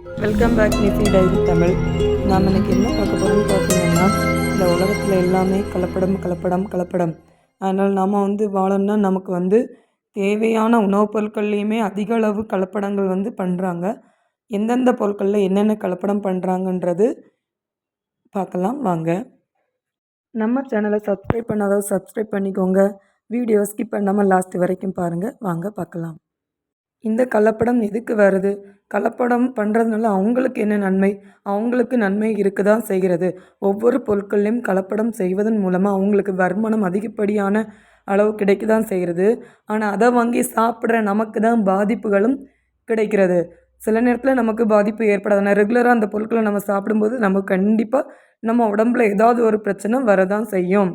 Welcome back நிஃபி diary Tamil நாம் இன்னைக்கு என்ன பார்க்க போகிறோம்னு பார்த்தீங்கன்னா இந்த உலகத்தில் எல்லாமே கலப்படம் கலப்படம் கலப்படம். அதனால் நாம் வந்து வாழணும்னா நமக்கு வந்து தேவையான உணவுப் பொருட்கள்லையுமே அதிக அளவு கலப்படங்கள் வந்து பண்ணுறாங்க எந்தெந்த பொருட்களில் என்னென்ன கலப்படம் பண்ணுறாங்கன்றது பார்க்கலாம் வாங்க. நம்ம சேனலை சப்ஸ்கிரைப் பண்ணாதவங்க சப்ஸ்கிரைப் பண்ணிக்கோங்க. வீடியோ ஸ்கிப் பண்ணாமல் லாஸ்ட் வரைக்கும் பாருங்கள் வாங்க பார்க்கலாம். இந்த கலப்படம் எதுக்கு வருது? கலப்படம் பண்ணுறதுனால அவங்களுக்கு என்ன நன்மை? அவங்களுக்கு நன்மை இருக்க தான் செய்கிறது. ஒவ்வொரு பொருட்கள்லையும் கலப்படம் செய்வதன் மூலமாக அவங்களுக்கு வருமானம் அதிகப்படியான அளவு கிடைக்க தான் செய்கிறது. ஆனால் அதை வாங்கி சாப்பிட்ற நமக்கு தான் பாதிப்புகளும் கிடைக்கிறது. சில நேரத்தில் நமக்கு பாதிப்பு ஏற்படாது. ஆனால் ரெகுலராக அந்த பொருட்களை நம்ம சாப்பிடும்போது நமக்கு கண்டிப்பாக நம்ம உடம்புல ஏதாவது ஒரு பிரச்சனை வரதான் செய்யும்.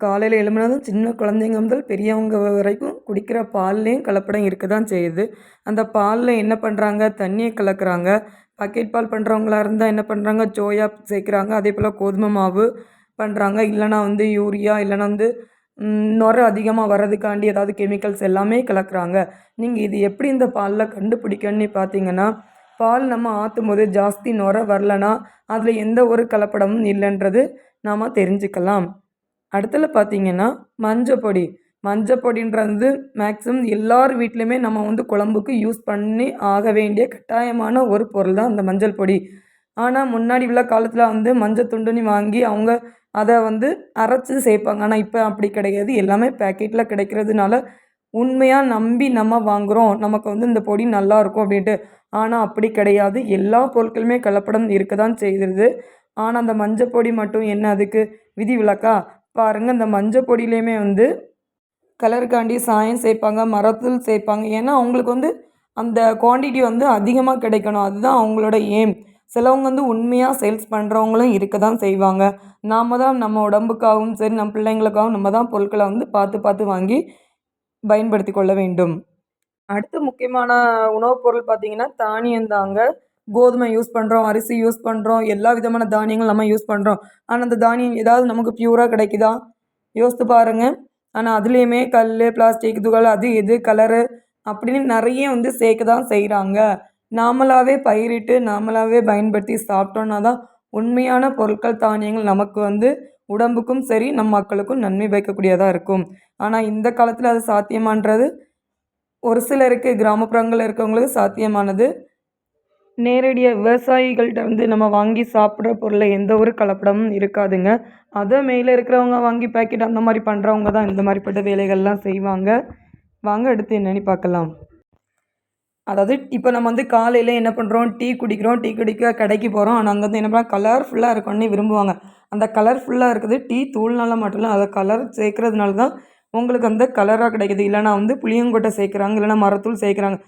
காலையில் எழும்புனதும் சின்ன குழந்தைங்க முதல் பெரியவங்க வரைக்கும் குடிக்கிற பால்லேயும் கலப்படம் இருக்க தான் செய்யுது. அந்த பாலில் என்ன பண்ணுறாங்க தண்ணியை கலக்கிறாங்க. பாக்கெட் பால் பண்ணுறவங்களா இருந்தால் என்ன பண்ணுறாங்க சோயா சேர்க்குறாங்க. அதே போல் கோதுமை மாவு பண்ணுறாங்க இல்லைனா வந்து யூரியா இல்லைனா வந்து நுர அதிகமாக வர்றதுக்காண்டி ஏதாவது கெமிக்கல்ஸ் எல்லாமே கலக்குறாங்க. நீங்கள் இது எப்படி இந்த பாலில் கண்டுபிடிக்கணும்னு பார்த்தீங்கன்னா பால் நம்ம ஆற்றும் போது ஜாஸ்தி நுர வரலனா அதில் எந்த ஒரு கலப்படமும் இல்லைன்றது நாம் தெரிஞ்சுக்கலாம். அடுத்தல பார்த்தீங்கன்னா மஞ்சப்பொடி. மஞ்சப்பொடின்றது வந்து மேக்ஸிமம் எல்லார் வீட்லேயுமே நம்ம வந்து குழம்புக்கு யூஸ் பண்ணி ஆக வேண்டிய கட்டாயமான ஒரு பொருள் தான் அந்த மஞ்சள் பொடி. ஆனால் முன்னாடி உள்ள காலத்தில் வந்து மஞ்சள் துண்டுனி வாங்கி அவங்க அதை வந்து அரைச்சி சேர்ப்பாங்க. ஆனால் இப்போ அப்படி கிடையாது. எல்லாமே பேக்கெட்டில் கிடைக்கிறதுனால உண்மையாக நம்பி நம்ம வாங்குகிறோம் நமக்கு வந்து இந்த பொடி நல்லா இருக்கும் அப்படின்ட்டு. ஆனால் அப்படி கிடையாது. எல்லா பொருட்களுமே கலப்படம் இருக்க தான் செய்கிறது ஆனால் அந்த மஞ்சள் பொடி மட்டும் என்ன அதுக்கு விதி விளக்கா பாருங்கள் இந்த மஞ்சள் பொடியிலையுமே வந்து கலருக்காண்டி சாயம் சேர்ப்பாங்க மரத்தூள் சேர்ப்பாங்க. ஏன்னா அவங்களுக்கு வந்து அந்த குவாண்டிட்டி வந்து அதிகமாக கிடைக்கணும். அதுதான் அவங்களோட ஏம் சிலவங்க வந்து உண்மையாக சேல்ஸ் பண்ணுறவங்களும் இருக்க தான் செய்வாங்க. நாம் தான் நம்ம உடம்புக்காகவும் சரி நம்ம பிள்ளைங்களுக்காகவும் நம்ம தான் பொருட்களை வந்து பார்த்து பார்த்து வாங்கி பயன்படுத்தி கொள்ள வேண்டும். அடுத்து முக்கியமான உணவுப் பொருள் பார்த்திங்கன்னா தானியம் தாங்க. கோதுமை யூஸ் பண்ணுறோம் அரிசி யூஸ் பண்ணுறோம் எல்லா விதமான தானியங்களும் நம்ம யூஸ் பண்ணுறோம் ஆனால் அந்த தானியம் ஏதாவது நமக்கு பியூராக கிடைக்குதா? யோசித்து பாருங்கள் ஆனால் அதுலேயுமே கல் பிளாஸ்டிக் துகள் அது இது கலரு அப்படின்னு நிறைய வந்து சேர்க்க தான் செய்கிறாங்க நாமளாகவே பயிரிட்டு நாமளாகவே பயன்படுத்தி சாப்பிட்டோன்னா தான் உண்மையான பொருட்கள் தானியங்கள் நமக்கு வந்து உடம்புக்கும் சரி நம் மக்களுக்கும் நன்மை பயக்கக்கூடியதாக இருக்கும். ஆனால் இந்த காலத்தில் அது சாத்தியமான்றது ஒரு சிலருக்கு கிராமப்புறங்களில் இருக்கவங்களுக்கு சாத்தியமானது நேரடியாக விவசாயிகள்கிட்ட வந்து நம்ம வாங்கி சாப்பிட்ற பொருளில் எந்த ஒரு கலப்படமும் இருக்காதுங்க. அதை மேலே இருக்கிறவங்க வாங்கி பேக்கெட் அந்த மாதிரி பண்ணுறவங்க தான் இந்த மாதிரிப்பட்ட வேலைகள்லாம் செய்வாங்க. வாங்க அடுத்து என்னென்னு பார்க்கலாம். அதாவது இப்போ நம்ம வந்து காலையில் என்ன பண்ணுறோம் டீ குடிக்கிறோம். டீ குடிக்க கடைக்கு போகிறோம் ஆனால் அங்கே வந்து என்ன பண்ணால் கலர்ஃபுல்லாக இருக்கணும்னு விரும்புவாங்க. அந்த கலர்ஃபுல்லாக இருக்குது டீ தூள்னால மட்டும் இல்லை அதை கலர் சேர்க்கறதுனால தான் உங்களுக்கு அந்த கலராக கிடைக்குது. இல்லைனா வந்து புளியங்கொட்டை சேர்க்குறாங்க. இல்லைனா மரத்தூள் சேர்க்குறாங்க.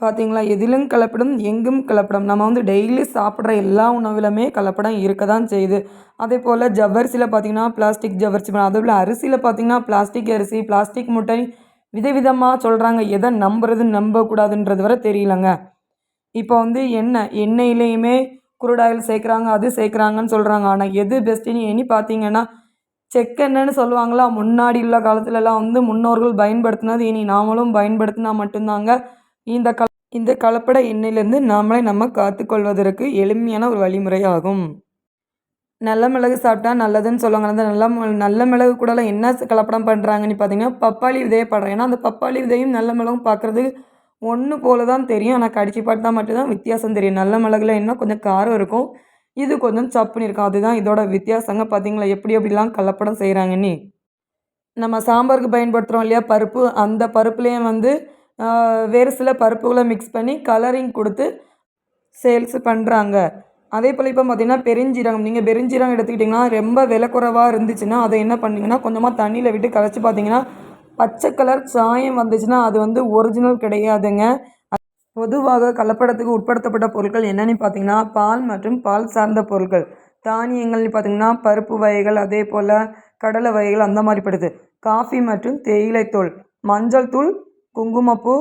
பார்த்தீங்களா எதிலும் கலப்படம் எங்கும் கலப்படம். நம்ம வந்து டெய்லி சாப்பிட்ற எல்லா உணவிலுமே கலப்படம் இருக்க தான் செய்யுது. அதே போல் ஜவ்வரிசியில் பார்த்தீங்கன்னா பிளாஸ்டிக் ஜவ்வரிசி அதே போல் அரிசியில் பார்த்தீங்கன்னா பிளாஸ்டிக் அரிசி பிளாஸ்டிக் முட்டை விதவிதமாக சொல்கிறாங்க எதை நம்புறது நம்பக்கூடாதுன்றது வரை தெரியலங்க. இப்போ வந்து எண்ணெய் எண்ணெயிலையுமே குருட் ஆயில் சேர்க்குறாங்க அது சேர்க்குறாங்கன்னு சொல்கிறாங்க ஆனால் எது பெஸ்ட்டுன்னு எண்ணி பார்த்தீங்கன்னா செக்கெண்ணெய்னு சொல்லுவாங்களா? முன்னாடி உள்ள காலத்துலலாம் வந்து முன்னோர்கள் பயன்படுத்தினது இனி நாமளும் பயன்படுத்தினா மட்டும்தாங்க இந்த கல இந்த கலப்பட எண்ணெயிலேருந்து நாமளே நம்ம காத்துக்கொள்வதற்கு எளிமையான ஒரு வழிமுறையாகும். நல்ல மிளகு சாப்பிட்டா நல்லதுன்னு சொல்லுவாங்க. அந்த நல்ல நல்ல மிளகு கூடலாம் என்ன கலப்படம் பண்ணுறாங்கன்னு பார்த்தீங்கன்னா பப்பாளி விதையை படுறோம் ஏன்னா அந்த பப்பாளி விதையும் நல்ல மிளகும் பார்க்குறது ஒன்று போல தான் தெரியும். ஆனால் கடிச்சு பார்த்தா மட்டும்தான் வித்தியாசம் தெரியும். நல்ல மிளகுல என்ன கொஞ்சம் காரம் இருக்கும். இது கொஞ்சம் சப்புன்னு இருக்கும். அதுதான் இதோட வித்தியாசங்க பார்த்தீங்களா எப்படி எப்படிலாம் கலப்படம் செய்கிறாங்கன்னு நம்ம சாம்பாருக்கு பயன்படுத்துகிறோம் இல்லையா? பருப்பு. அந்த பருப்புலேயும் வந்து வேறு சில பருப்புகளை மிக்ஸ் பண்ணி கலரிங் கொடுத்து சேல்ஸ் பண்ணுறாங்க அதே போல் இப்போ பார்த்தீங்கன்னா பெருஞ்சீரகம் நீங்கள் பெருஞ்சீரகம் எடுத்துக்கிட்டிங்கன்னா ரொம்ப விலை குறைவாக இருந்துச்சுன்னா அதை என்ன பண்ணீங்கன்னா கொஞ்சமாக தண்ணியில் விட்டு கரைச்சி பார்த்தீங்கன்னா பச்சை கலர் சாயம் வந்துச்சுன்னா அது வந்து ஒரிஜினல் கிடையாதுங்க. பொதுவாக கலப்படத்துக்கு உட்படுத்தப்பட்ட பொருட்கள் என்னென்னு பார்த்தீங்கன்னா பால் மற்றும் பால் சார்ந்த பொருட்கள். தானியங்கள்னு பார்த்தீங்கன்னா பருப்பு வகைகள் அதே போல் கடலை வகைகள் அந்த மாதிரி படுது. காஃபி மற்றும் தேயிலைத்தூள் மஞ்சள் தூள் குங்குமப்பூ.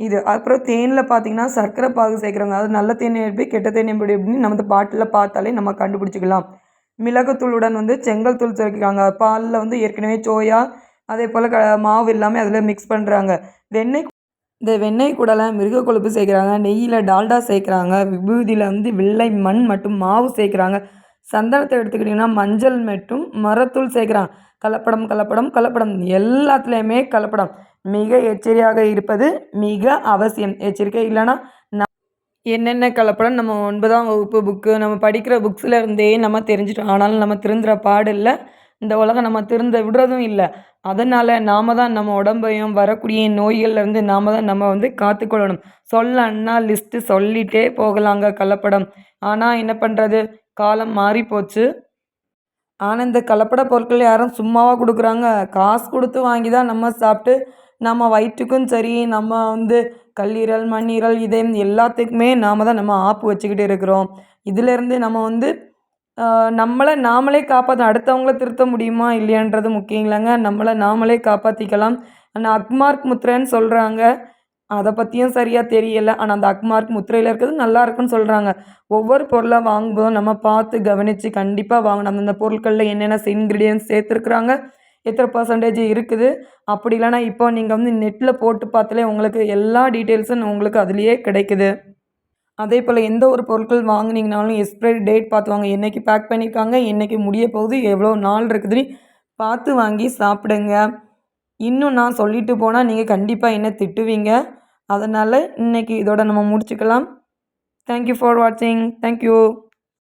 இது அப்புறம் தேனில் பார்த்தீங்கன்னா சர்க்கரை பாகு சேர்க்குறாங்க அதாவது நல்ல தேன் எப்படி கெட்ட தேன் எப்படி அப்படின்னு நம்ம பாட்டில் பார்த்தாலே நம்ம கண்டுபிடிச்சிக்கலாம். மிளகுத்தூளுடன் வந்து செங்கல் தூள் சேர்க்கிறாங்க. பாலில் வந்து ஏற்கனவே சோயா அதே போல் க மாவு எல்லாமே அதில் மிக்ஸ் பண்ணுறாங்க வெண்ணெய் இந்த வெண்ணெய் கூடலாம் மிருக கொழுப்பு சேர்க்குறாங்க. நெய்யில் டால்டா சேர்க்குறாங்க. விபூதியில் வந்து வெள்ளை மண் மற்றும் மாவு சேர்க்குறாங்க. சந்தனத்தை எடுத்துக்கிட்டிங்கன்னா மஞ்சள் மற்றும் மரத்தூள் சேர்க்குறாங்க கலப்படம் கலப்படம் கலப்படம். எல்லாத்துலேயுமே கலப்படம். மிக எச்சரியாக இருப்பது மிக அவசியம். எச்சரிக்கை இல்லைன்னா என்னென்ன கலப்படம் நம்ம ஒன்பதாம் வகுப்பு புக்கு நம்ம படிக்கிற புக்ஸில் இருந்தே நம்ம தெரிஞ்சிட்டோம். ஆனாலும் நம்ம திருந்துற பாடு இல்லை. இந்த உலகம் நம்ம திருந்த விடுறதும் இல்லை. அதனால் நாம் தான் நம்ம உடம்பையும் வரக்கூடிய நோய்கள்லேருந்து நாம் தான் நம்ம வந்து காத்துக்கொள்ளணும். சொல்லன்னா லிஸ்ட்டு சொல்லிகிட்டே போகலாங்க கலப்படம். ஆனால் என்ன பண்ணுறது காலம் மாறி போச்சு ஆனால் இந்த கலப்பட பொருட்கள் யாரும் சும்மாவாக கொடுக்குறாங்க. காசு கொடுத்து வாங்கி தான் நம்ம சாப்பிட்டு நம்ம வயிற்றுக்கும் சரி நம்ம வந்து கல்லீரல் மண்ணீரல் இதயம் எல்லாத்துக்குமே நாம் தான் நம்ம ஆப்பு வச்சுக்கிட்டு இருக்கிறோம். இதிலேருந்து நம்ம வந்து நம்மளை நாமளே காப்பாற்ற அடுத்தவங்கள திருத்த முடியுமா இல்லையான்றது முக்கியம் இல்லைங்க. நம்மளை நாமளே காப்பாற்றிக்கலாம் ஆனால் அக்மார்க் முத்திரைன்னு சொல்கிறாங்க அதை பற்றியும் சரியாக தெரியலை. ஆனால் அந்த அக்மார்க் முத்திரையில் இருக்கிறது நல்லா இருக்குன்னு சொல்கிறாங்க ஒவ்வொரு பொருளாக வாங்கும்போதும் நம்ம பார்த்து கவனித்து கண்டிப்பாக வாங்கணும். அந்தந்த பொருட்களில் என்னென்ன இன்க்ரீடியன்ஸ் சேர்த்துருக்குறாங்க. எத்தனை பர்சன்டேஜ் இருக்குது? அப்படி இல்லைனா இப்போ நீங்கள் வந்து நெட்டில் போட்டு பார்த்தாலே உங்களுக்கு எல்லா டீட்டெயில்ஸும் உங்களுக்கு அதுலேயே கிடைக்குது. அதே போல் எந்த ஒரு பொருட்கள் வாங்கினீங்கனாலும் எக்ஸ்பைரி டேட் பார்த்து வாங்க. என்றைக்கு பேக் பண்ணியிருக்காங்க என்றைக்கு முடிய போகுது எவ்வளோ நாள் இருக்குதுன்னு பார்த்து வாங்கி சாப்பிடுங்க. இன்னும் நான் சொல்லிட்டு போனால் நீங்கள் கண்டிப்பாக என்ன திட்டுவீங்க? அதனால் இன்றைக்கி இதோட நம்ம முடிச்சுக்கலாம். தேங்க்யூ ஃபார் வாட்சிங் தேங்க்யூ